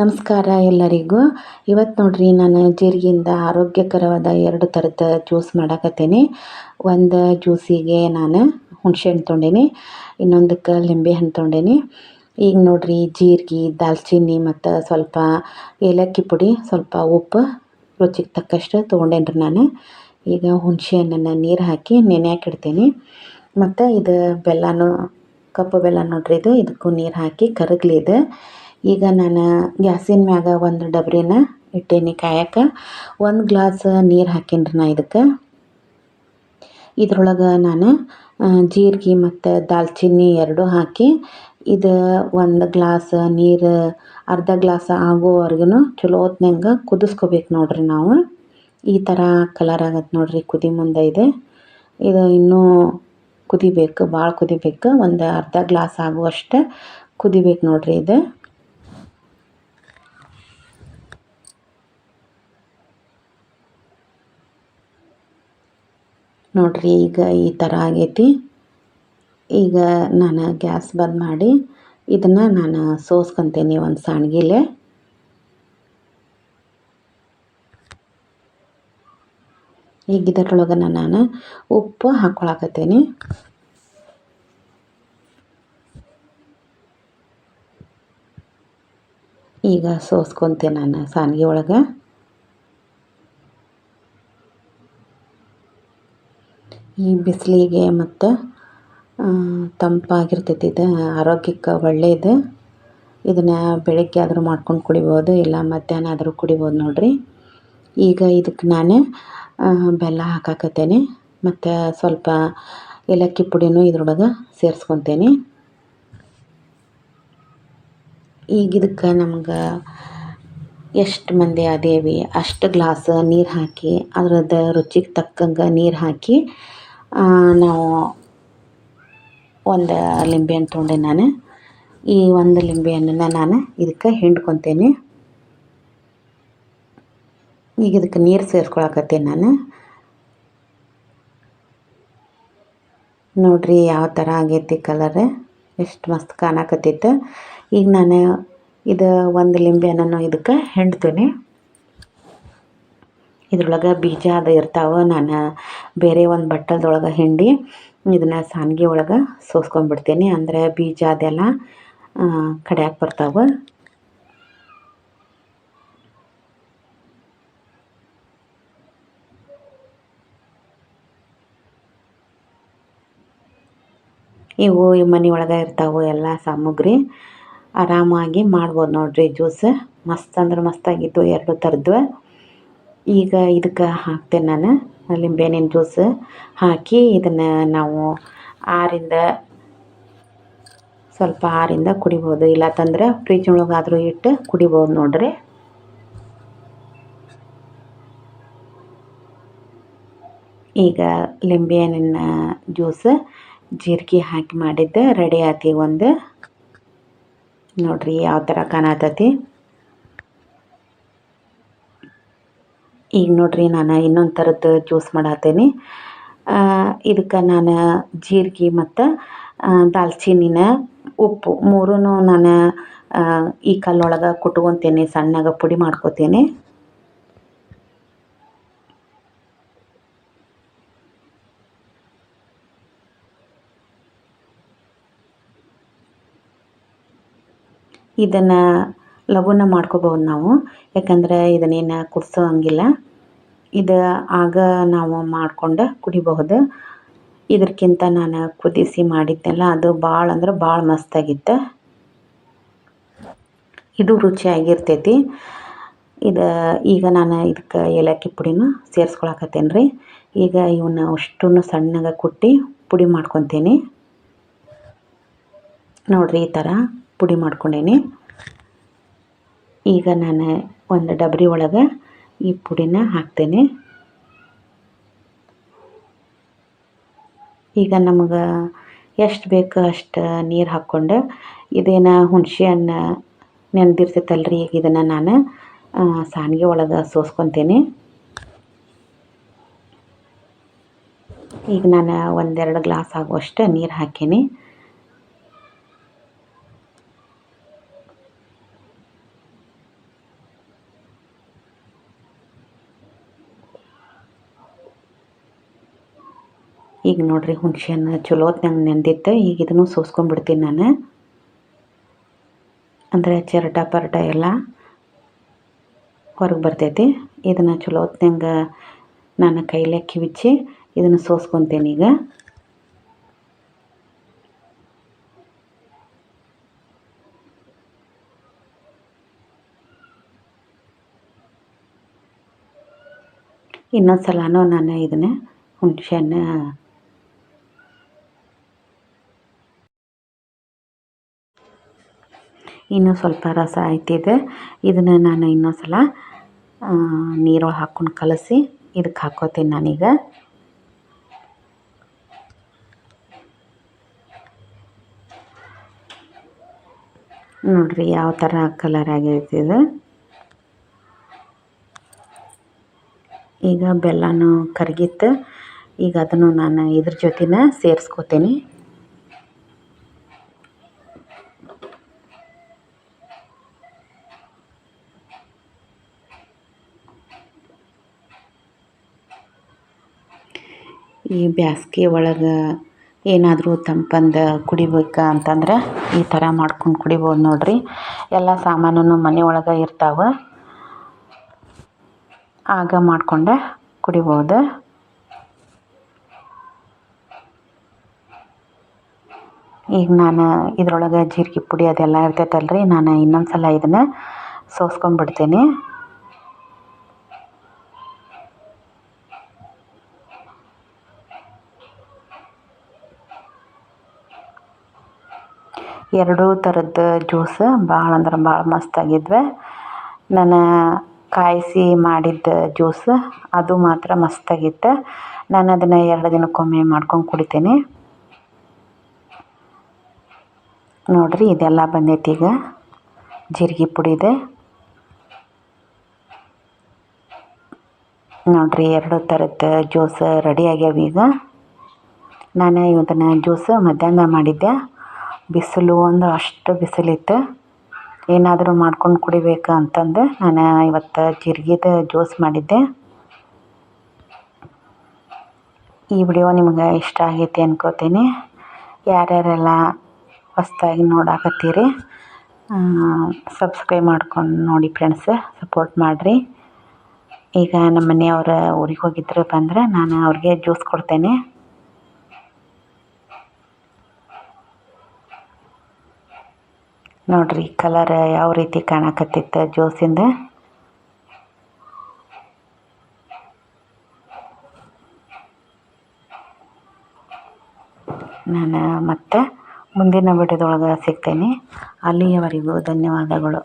ನಮಸ್ಕಾರ ಎಲ್ಲರಿಗೂ. ಇವತ್ತು ನೋಡ್ರಿ ನಾನು ಜೀರಿಗೆಯಿಂದ ಆರೋಗ್ಯಕರವಾದ ಎರಡು ಥರದ ಜ್ಯೂಸ್ ಮಾಡಕತ್ತೀನಿ. ಒಂದು ಜ್ಯೂಸಿಗೆ ನಾನು ಹುಣಸೆ ಹಣ್ಣು ತೊಗೊಂಡೀನಿ ಇನ್ನೊಂದಕ್ಕೆ ಲಿಂಬೆ ಹಣ್ಣು ತೊಗೊಂಡೀನಿ ಈಗ ನೋಡ್ರಿ ಜೀರಿಗೆ, ದಾಲ್ಚಿನ್ನಿ ಮತ್ತು ಸ್ವಲ್ಪ ಏಲಕ್ಕಿ ಪುಡಿ, ಸ್ವಲ್ಪ ಉಪ್ಪು, ರುಚಿಗೆ ತಕ್ಕಷ್ಟು ತೊಗೊಂಡೇನ್ರಿ ನಾನು. ಈಗ ಹುಣಸೆ ಹಣ್ಣನ್ನು ನೀರು ಹಾಕಿ ನೆನೆ ಇಡ್ತೀನಿ. ಮತ್ತು ಇದು ಬೆಲ್ಲನೂ, ಕಪ್ಪು ಬೆಲ್ಲ ನೋಡ್ರಿ ಇದು, ಇದಕ್ಕೂ ನೀರು ಹಾಕಿ ಕರಗಲಿ ಈಗ ನಾನು ಗ್ಯಾಸಿನ ಮ್ಯಾಗ ಒಂದು ಡಬ್ರಿನ ಇಟ್ಟೀನಿ ಕಾಯಕ್ಕೆ ಒಂದು ಗ್ಲಾಸ್ ನೀರು ಹಾಕೀನಿ ರೀ ನಾ ಇದಕ್ಕೆ. ಇದ್ರೊಳಗೆ ನಾನು ಜೀರಿಗೆ ಮತ್ತು ದಾಲ್ಚಿನ್ನಿ ಎರಡೂ ಹಾಕಿ, ಇದು ಒಂದು ಗ್ಲಾಸ್ ನೀರು ಅರ್ಧ ಗ್ಲಾಸ್ ಆಗೋವರೆಗೂ ಚಲೋ ಹೊತ್ನಂಗೆ ಕುದಿಸ್ಕೋಬೇಕು ನೋಡ್ರಿ ನಾವು. ಈ ಥರ ಕಲರ್ ಆಗತ್ತೆ ನೋಡ್ರಿ ಕುದಿ ಮುಂದೆ ಇದೆ. ಇದು ಇನ್ನೂ ಕುದಿಬೇಕು ಭಾಳ ಕುದಿಬೇಕು. ಒಂದು ಅರ್ಧ ಗ್ಲಾಸ್ ಆಗುವಷ್ಟು ಕುದಿಬೇಕು ನೋಡ್ರಿ ಇದು. ನೋಡ್ರಿ ಈಗ ಈ ಥರ ಆಗೈತಿ. ಈಗ ನಾನು ಗ್ಯಾಸ್ ಬಂದ್ ಮಾಡಿ ಇದನ್ನು ನಾನು ಸೋಸ್ಕೊತೀನಿ ಒಂದು ಸಾಣ್ಗಿಲೆ. ಈಗ ಇದರೊಳಗೆ ನಾನು ಉಪ್ಪು ಹಾಕ್ಕೊಳಕತ್ತೀನಿ ಈಗ ಸೋಸ್ಕೊತೀನಿ ನಾನು ಸಾನ್ಗಿ ಒಳಗೆ. ಈ ಬಿಸಿಲಿಗೆ ಮತ್ತು ತಂಪಾಗಿರ್ತೈತಿ. ಇದು ಆರೋಗ್ಯಕ್ಕೆ ಒಳ್ಳೆಯದು ಇದನ್ನು ಬೆಳಗ್ಗೆ ಆದರೂ ಮಾಡ್ಕೊಂಡು ಕುಡಿಬೋದು, ಇಲ್ಲ ಮಧ್ಯಾಹ್ನ ಆದರೂ ಕುಡಿಬೋದು ನೋಡಿರಿ. ಈಗ ಇದಕ್ಕೆ ನಾನು ಬೆಲ್ಲ ಹಾಕಾಕತ್ತೇನೆ. ಮತ್ತು ಸ್ವಲ್ಪ ಏಲಕ್ಕಿ ಪುಡಿನೂ ಇದ್ರೊಳಗೆ ಸೇರಿಸ್ಕೊತೇನೆ. ಈಗ ಇದಕ್ಕೆ ನಮ್ಗೆ ಎಷ್ಟು ಮಂದಿ ಅದೇವಿ. ಅಷ್ಟು ಗ್ಲಾಸ್ ನೀರು ಹಾಕಿ, ಅದ್ರದ್ದು ರುಚಿಗೆ ತಕ್ಕಂಗೆ ನೀರು ಹಾಕಿ ನಾವು ಒಂದು ಲಿಂಬೆಹಣ್ಣು ತೊಗೊಂಡೆ ನಾನು. ಈ ಒಂದು ಲಿಂಬೆಹಣ್ಣನ್ನು ನಾನು ಇದಕ್ಕೆ ಹಿಂಡ್ಕೊತೇನೆ. ಈಗ ಇದಕ್ಕೆ ನೀರು ಸೇರ್ಕೊಳಕತ್ತೀನಿ ನಾನು. ನೋಡ್ರಿ ಯಾವ ಥರ ಆಗೈತಿ ಕಲರ್ ಎಷ್ಟು ಮಸ್ತ್ ಕಾಣಕತ್ತಿತ್ತು ಈಗ ನಾನು ಇದು ಒಂದು ಲಿಂಬೆ ಹಣ್ಣನ್ನು ಇದಕ್ಕೆ ಹಿಂಡ್ತೀನಿ. ಇದ್ರೊಳಗೆ ಬೀಜ ಅದು ಇರ್ತಾವೆ. ನಾನು ಬೇರೆ ಒಂದು ಬಟ್ಟಲ್ದೊಳಗೆ ಹಿಂಡಿ ಇದನ್ನು ಸಾನ್ಗೆ ಒಳಗೆ ಸೋಸ್ಕೊಂಡ್ಬಿಡ್ತೀನಿ. ಅಂದರೆ ಬೀಜ ಅದೆಲ್ಲ ಕಡ್ಯಾಕೆ ಬರ್ತಾವೆ. ಇವು ಮನೆ ಒಳಗೆ ಇರ್ತಾವೆ ಎಲ್ಲ ಸಾಮಗ್ರಿ. ಆರಾಮಾಗಿ ಮಾಡ್ಬೋದು ನೋಡಿರಿ, ಜ್ಯೂಸ್. ಮಸ್ತ್ ಅಂದ್ರೆ ಮಸ್ತಾಗಿತ್ತು ಎರಡು ಥರದ್ದು ಈಗ ಇದಕ್ಕೆ ಹಾಕ್ತೇನೆ ನಾನು ಲಿಂಬೆಹಣ್ಣಿನ ಜ್ಯೂಸ್ ಹಾಕಿ ಇದನ್ನು ನಾವು ಆರಿಂದ ಸ್ವಲ್ಪ ಆರಿಂದ ಕುಡಿಬೋದು. ಇಲ್ಲ ತಂದ್ರೆ ಫ್ರಿಜ್ ಒಳಗಾದರೂ ಇಟ್ಟು ಕುಡಿಬೋದು ನೋಡ್ರಿ. ಈಗ ಲಿಂಬೆಹಣ್ಣಿನ ಜ್ಯೂಸ್ ಜೀರಿಗೆ ಹಾಕಿ ಮಾಡಿದ್ದೆ. ರೆಡಿ ಆತಿ ಒಂದು. ನೋಡ್ರಿ ಯಾವ ಥರ ಕಾಣತತಿ. ಈಗ ನೋಡ್ರಿ ನಾನು ಇನ್ನೊಂದು ಥರದ್ದು ಜ್ಯೂಸ್ ಮಾಡತ್ತೇನಿ ಇದಕ್ಕೆ ನಾನು ಜೀರಿಗೆ ಮತ್ತು ದಾಲ್ಚಿನ್ನಿನ ಉಪ್ಪು ಮೂರೂ ನಾನು ಈ ಕಲ್ಲೊಳಗೆ ಕುಟ್ಕೊತೀನಿ, ಸಣ್ಣಗೆ ಪುಡಿ ಮಾಡ್ಕೊತೇನೆ. ಇದನ್ನು ಲಘುನ ಮಾಡ್ಕೋಬೋದು ನಾವು. ಯಾಕಂದರೆ ಇದನ್ನೇನು ಕುದಿಸೋ ಹಂಗಿಲ್ಲ. ಇದು ಆಗ ನಾವು ಮಾಡಿಕೊಂಡು ಕುಡಿಬಹುದು. ಇದಕ್ಕಿಂತ ನಾನು ಕುದಿಸಿ ಮಾಡಿದ್ದೆಲ್ಲ ಅದು ಭಾಳ ಅಂದ್ರೆ ಭಾಳ ಮಸ್ತಾಗಿತ್ತು. ಇದು ರುಚಿಯಾಗಿರ್ತೈತಿ. ಇದು ಈಗ ನಾನು ಇದಕ್ಕೆ ಏಲಕ್ಕಿ ಪುಡಿನೂ ಸೇರಿಸ್ಕೊಳಕತ್ತೇನೆ ರೀ ಈಗ ಇವನ್ನ ಅಷ್ಟನ್ನು ಸಣ್ಣಗೆ ಕುಟ್ಟಿ ಪುಡಿ ಮಾಡ್ಕೊತೀನಿ. ನೋಡಿರಿ ಈ ಥರ ಪುಡಿ ಮಾಡ್ಕೊಂಡೇನಿ. ಈಗ ನಾನು ಒಂದು ಡಬರಿ ಒಳಗೆ ಈ ಪುಡಿನ ಹಾಕ್ತೇನೆ. ಈಗ ನಮಗೆ ಎಷ್ಟು ಬೇಕು ಅಷ್ಟು ನೀರು ಹಾಕ್ಕೊಂಡು ಇದೇನು ಹುಣಸೆ ಹಣ್ಣು ನೆನೆದಿರ್ತೈತಲ್ರಿ, ಈಗ ಇದನ್ನು ನಾನು ಸಾನಿಗೆ ಒಳಗೆ ಸೋಸ್ಕೊತೇನೆ. ಈಗ ನಾನು ಒಂದೆರಡು ಗ್ಲಾಸ್ ಆಗುವಷ್ಟು ನೀರು ಹಾಕೀನಿ. ಈಗ ನೋಡಿರಿ ಹುಣಸೆ ಹಣ್ಣು ಚಲೋ ಹೊತ್ನಂಗೆ ನೆಂದಿತ್ತು. ಈಗ ಇದನ್ನು ಸೋಸ್ಕೊಂಡ್ಬಿಡ್ತೀನಿ ನಾನು. ಅಂದರೆ ಚಿರಟ, ಪರಟ ಎಲ್ಲ ಹೊರಗೆ ಬರ್ತೈತಿ. ಇದನ್ನು ಚಲೋ ಹೊತ್ನಂಗೆ ನಾನು ಕೈಲೇ ಕಿವಿಚ್ಚಿ ಇದನ್ನು ಸೋಸ್ಕೊತೀನಿ ಈಗ. ಇನ್ನೊಂದು ಸಲನೂ ನಾನು ಇದನ್ನು ಹುಣಸೆ ಇನ್ನೂ ಸ್ವಲ್ಪ ರಸ ಆಯ್ತಿದೆ. ಇದನ್ನು ನಾನು ಇನ್ನೊಂದು ಸಲ ನೀರೊಳಗೆ ಹಾಕ್ಕೊಂಡು ಕಲಸಿ ಇದಕ್ಕೆ ಹಾಕೋತೀನಿ ನಾನೀಗ. ನೋಡಿರಿ ಯಾವ ಥರ ಕಲರ್ ಆಗಿರ್ತಿದೆ. ಇದು ಈಗ ಬೆಲ್ಲನೂ ಕರಗಿತ್ತು. ಈಗ ಅದನ್ನು ನಾನು ಇದ್ರ ಜೊತೆನ ಸೇರಿಸ್ಕೋತೀನಿ. ಈ ಬ್ಯಾಸ್ಗೆ ಒಳಗೆ ಏನಾದರೂ ತಂಪಂದು ಕುಡಿಬೇಕು ಅಂತಂದ್ರೆ ಈ ಥರ ಮಾಡ್ಕೊಂಡು ಕುಡಿಬೋದು ನೋಡ್ರಿ. ಎಲ್ಲ ಸಾಮಾನು ಮನೆ ಒಳಗೆ ಇರ್ತಾವೆ. ಆಗ ಮಾಡಿಕೊಂಡೆ ಕುಡಿಬೋದು. ಈಗ ನಾನು ಇದರೊಳಗೆ ಜೀರಿಗೆ ಪುಡಿ ಅದೆಲ್ಲ ಇರ್ತೈತಲ್ಲ ರೀ ನಾನು ಇನ್ನೊಂದು ಸಲ ಇದನ್ನು ಸೋಸ್ಕೊಂಡ್ಬಿಡ್ತೀನಿ. ಎರಡೂ ಥರದ ಜ್ಯೂಸ್ ಭಾಳ ಅಂದ್ರೆ ಭಾಳ ಮಸ್ತಾಗಿದ್ವು ನಾನು ಕಾಯಿಸಿ ಮಾಡಿದ್ದ ಜ್ಯೂಸ್ ಅದು ಮಾತ್ರ ಮಸ್ತಾಗಿತ್ತು ನಾನು ಅದನ್ನು ಎರಡು ದಿನಕ್ಕೊಮ್ಮೆ ಮಾಡ್ಕೊಂಡು ಕುಡಿತೀನಿ. ನೋಡಿರಿ ಇದೆಲ್ಲ ಬಂದೈತಿ ಈಗ. ಜೀರಿಗೆ ಪುಡಿದೆ ನೋಡಿರಿ ಎರಡು ಥರದ ಜ್ಯೂಸ್ ರೆಡಿ ಆಗ್ಯಾವ ಈಗ. ನಾನು ಇವತ್ತಿನ ಜ್ಯೂಸ್ ಮಧ್ಯಾಹ್ನ ಮಾಡಿದ್ದೆ. ಬಿಸಿಲು ಅಂದ್ರೆ ಅಷ್ಟು ಬಿಸಿಲಿತ್ತು. ಏನಾದರೂ ಮಾಡ್ಕೊಂಡು ಕುಡಿಬೇಕು ಅಂತಂದು ನಾನು ಇವತ್ತು ಜೀರಿಗೆದು ಜ್ಯೂಸ್ ಮಾಡಿದ್ದೆ. ಈ ವಿಡಿಯೋ ನಿಮ್ಗೆ ಇಷ್ಟ ಆಗೈತಿ ಅನ್ಕೋತೀನಿ. ಯಾರ್ಯಾರೆಲ್ಲ ಹೊಸ್ದಾಗಿ ನೋಡಾಕತ್ತೀರಿ ಸಬ್ಸ್ಕ್ರೈಬ್ ಮಾಡ್ಕೊಂಡು ನೋಡಿ ಫ್ರೆಂಡ್ಸ್ ಸಪೋರ್ಟ್ ಮಾಡಿರಿ. ಈಗ ನಮ್ಮ ಮನೆಯವ್ರು ಊರಿಗೆ ಹೋಗಿದ್ರು ಬಂದ್ರೆ ನಾನು ಅವ್ರಿಗೆ ಜ್ಯೂಸ್ ಕೊಡ್ತೇನೆ. ನೋಡಿರಿ ಕಲರ್ ಯಾವ ರೀತಿ ಕಾಣಕತ್ತಿತ್ತು ಜ್ಯೂಸಿಂದ ನಾನು ಮತ್ತೆ ಮುಂದಿನ ವಿಡಿಯೋದೊಳಗೆ ಸಿಗ್ತೇನೆ. ಅಲ್ಲಿಯವರೆಗೂ ಧನ್ಯವಾದಗಳು.